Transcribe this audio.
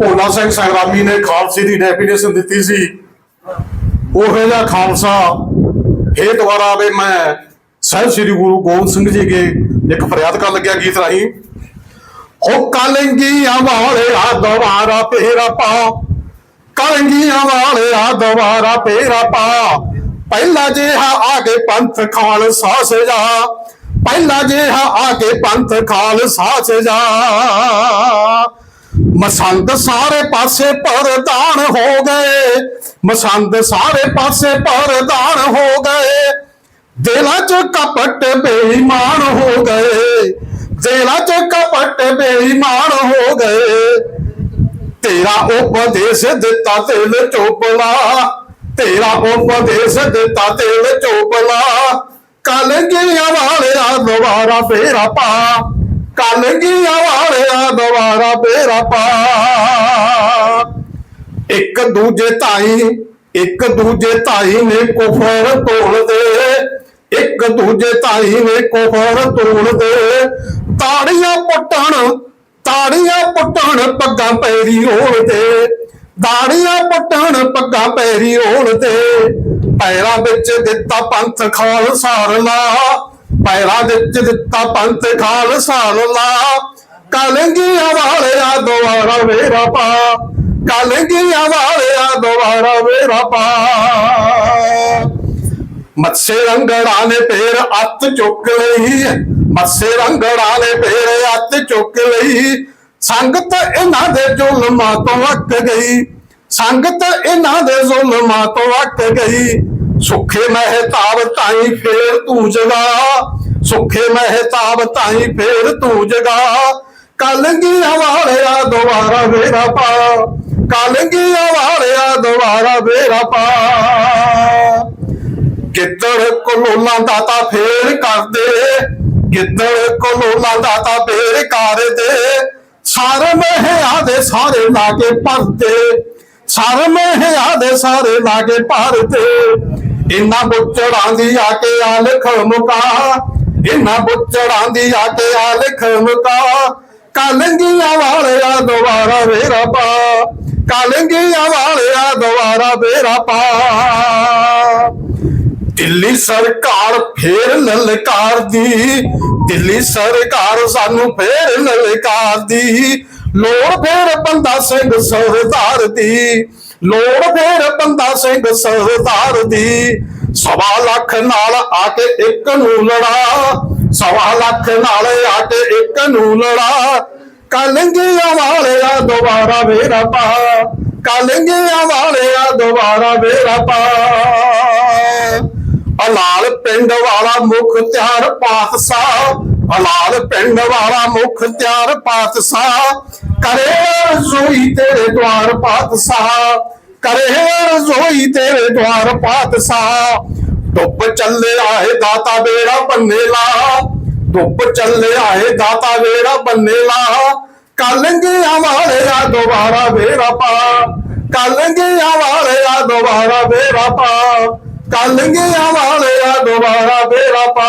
ਭੋਲਾ ਸਿੰਘ ਸੰਗਰਾਮੀ ਨੇ ਖਾਲਸੇ ਦੀ ਡੈਫੀਨੇਸ਼ਨ ਦਿੱਤੀ ਸੀ। ਉਹ ਜਿਹਾ ਖਾਲਸਾ ਇਹ ਦੁਆਰਾ ਵੀ ਮੈਂ ਸਾਹਿਬ ਸ੍ਰੀ ਗੁਰੂ ਗੋਬਿੰਦ ਸਿੰਘ ਜੀ ਕੇ ਇੱਕ ਫਰਿਆਦ ਕਰਨ ਲੱਗਿਆ ਗੀਤ ਰਾਹੀਂ। ਹੋ ਕਲੰਗੀਆਂ ਵਾਲਿਆ ਦੁਆਰਾ ਤੇਰਾ ਪਾ, ਕਲੰਗੀਆਂ ਵਾਲਿਆ ਦੁਆਰਾ ਤੇਰਾ ਪਾ। ਪਹਿਲਾ ਜਿਹਾ ਆਗੇ ਪੰਥ ਖਾਲਸਾ ਸਜਾ, ਪਹਿਲਾ ਜਿਹਾ ਆਗੇ ਪੰਥ ਖਾਲਸਾ ਸਜਾ। ਮਸੰਦ ਸਾਰੇ ਪਾਸੇ ਪਰਦਾਨ ਹੋ ਗਏ। ਮਸੰਦ ਸਾਰੇ ਪਾਸੇ ਪਰਦਾਨ ਹੋ ਗਏ। ਦਿਲਾਂ ਚ ਕਪਟ ਬੇਈਮਾਨ ਹੋ ਗਏ। ਦਿਲਾਂ ਚ ਕਪਟ ਬੇਈਮਾਨ ਹੋ ਗਏ। ਤੇਰਾ ਉਪਦੇਸ਼ ਦਿੱਤਾ ਤੇਲ ਚੋਪਲਾ ਤੇਰਾ ਉਪਦੇਸ਼ ਦਿੱਤਾ ਤੇਲ ਚੋਪਲਾ ਕਲਗੀਆਂ ਵਾਲਿਆ ਦੁਬਾਰਾ ਫੇਰਾ ਪਾ। ਕਲਗੀਆਂ ਵਾਲਿਆ ਦੁਬਾਰਾ ਫੇਰਾ ਪਾ ਇੱਕ ਦੂਜੇ ਤਾਈ, ਇੱਕ ਦੂਜੇ ਤਾਈ ਨੇ ਕੁਫਰ ਤੋੜਦੇ ਇੱਕ ਦੂਜੇ ਤਾਈ ਨੇ ਕੁਫਰ ਤੋੜਦੇ ਤਾੜੀਆਂ ਪੁੱਟਣ ਤਾੜੀਆਂ ਪੁੱਟਣ ਪੱਗਾਂ ਪੈਰੀ ਓੜਦੇ ਤਾੜੀਆਂ ਪੁੱਟਣ ਪੱਗਾਂ ਪੈਰੀ ਓੜਦੇ ਪੈਰਾਂ ਵਿੱਚ ਦਿੱਤਾ ਪੰਥ ਖਾਲਸਾ ਲਾ ਪੈਰਾਂ ਵਿੱਚ ਦਿੱਤਾ ਪੰਥ ਖਾਲਸਾ ਲਾ। ਕਲੰਗੀਆਂ ਵਾਲਿਆ ਦੁਆਰਾ ਵੇਰਾ ਪਾ। ਕਲੰਗੀਆਂ ਵਾਲਿਆ ਦੁਆਰਾ ਵੇਰਾ ਪਾ। ਮੱਸੇ ਰੰਗੜਾ ਨੇ ਫੇਰ ਅੱਤ ਚੁੱਕ ਲਈ। ਮੱਸੇ ਰੰਗੜਾ ਨੇ ਫੇਰ ਅੱਤ ਚੁੱਕ ਲਈ। ਸੰਗਤ ਇਹਨਾਂ ਦੇ ਜ਼ੁਲਮਾਂ ਤੋਂ ਅੱਕ ਗਈ। ਸੰਗਤ ਇਹਨਾਂ ਦੇ ਜ਼ੁਲਮਾਂ ਤੋਂ ਅੱਕ ਗਈ। ਸੁੱਖੇ ਮਹਿਤਾਬ ਤਾਈ ਫੇਰ ਤੂੰ ਜਗਾ। ਸੁੱਖੇ ਮਹਿਤਾਬ ਤਾਈ ਫੇਰ ਤੂੰ ਜਗਾ। ਕਲੰਗੀਆਂ ਹਵਾਲਿਆ ਦੁਬਾਰਾ ਵੇਰਾ ਪਾ। ਕਲੰਗੀਆਂ ਵਾਲਿਆ ਦੁਬਾਰਾ ਵੇਰਾ ਪਾ। ਗਿੱਦੜ ਕੋਲੋਲਾ ਦਾ ਤਾਂ ਫੇਰ ਕਰਦੇ। ਗਿੱਦੜ ਕੋਲੋਲਾ ਦਾ ਤਾਂ ਫੇਰ ਕਰਦੇ। ਸਾਰੇ ਮਹਿਆ ਦੇ ਸਾਰੇ ਲਾਗੇ ਭਰਦੇ। ਸਾਰੇ ਮਹਿਆ ਦੇ ਸਾਰੇ ਲਾਗੇ ਭਰਦੇ। ਇਨ੍ਹਾਂ ਬੁੱਚੜਾਂ ਦੀ ਆ ਕੇ ਆ ਲਿਖ ਮੁਕਾ। ਇਨਾ ਬੁੱਚੜਾਂ ਦੀ ਆ ਕੇ ਆ ਲਿਖ ਮੁਕਾ ਕਲੰਗੀਆਂ ਵਾਲਿਆ ਦੁਬਾਰਾ ਵੇਰਾ ਪਾ। ਕਲੰਗੀਆਂ ਵਾਲਿਆ ਦੁਬਾਰਾ ਵੇਰਾ ਪਾ। ਦਿੱਲੀ ਸਰਕਾਰ ਫੇਰ ਲਲਕਾਰਦੀ। ਦਿੱਲੀ ਸਰਕਾਰ ਸਾਨੂੰ ਫੇਰ ਲਲਕਾਰਦੀ। ਲੋੜ ਫੇਰ ਬੰਦਾ ਸਿੰਘ ਸਰਦਾਰ ਦੀ ਲੋੜ ਫੇਰ ਬੰਦਾ ਸਿੰਘ ਸਰਦਾਰ ਦੀ ਸਵਾ ਲੱਖ ਨਾਲ ਆ ਕੇ ਇੱਕ ਨੂੰ ਲੜਾ। ਸਵਾ ਲੱਖ ਨਾਲ ਆ ਕੇ ਇੱਕ ਨੂੰ ਲੜਾ। ਕਲੰਗੀਆਂ ਵਾਲਿਆ ਦੁਬਾਰਾ ਵੇਰਾ ਪਾ ਕਲੰਗੀਆਂ ਵਾਲਿਆ ਦੁਬਾਰਾ ਵੇਰਾ ਪਾ ਹਲਾਲ ਪਿੰਡ ਵਾਲਾ ਮੁਖ ਮੁਖਤਿਆਰ ਪਾਤਸ਼ਾਹ। ਅਲਾਲ ਪਿੰਡ ਵਾਲਾ ਮੁਖ ਤਿਆਰ ਪਾਤਸ਼ਾਹ। ਕਰੇ ਰਸੋਈ ਤੇਰੇ ਦਵਾਰ ਪਾਤਸ਼ਾਹ। ਕਰੇ ਰਸੋਈ ਤੇਰੇ ਦਵਾਰ ਪਾਤਸ਼ਾਹ। ਧੁੱਪ ਚੱਲਿਆ ਹੈ ਦਾਤਾ ਬੇੜਾ ਬੰਨੇ ਲਾ ਧੁੱਪ ਚੱਲਿਆ ਹੈ ਦਾਤਾ ਬੇੜਾ ਬੰਨੇ ਲਾ ਕਲੰਗੀਆਂ ਵਾਲਿਆ ਦੁਬਾਰਾ ਵੇਰਾ ਪਾ। ਕਲੰਗੀਆਂ ਵਾਲਿਆ ਦੁਬਾਰਾ ਵੇਰਾ ਪਾ। ਕਲੰਗੀਆਂ ਵਾਲਿਆ ਦੁਬਾਰਾ ਵੇਰਾ ਪਾ।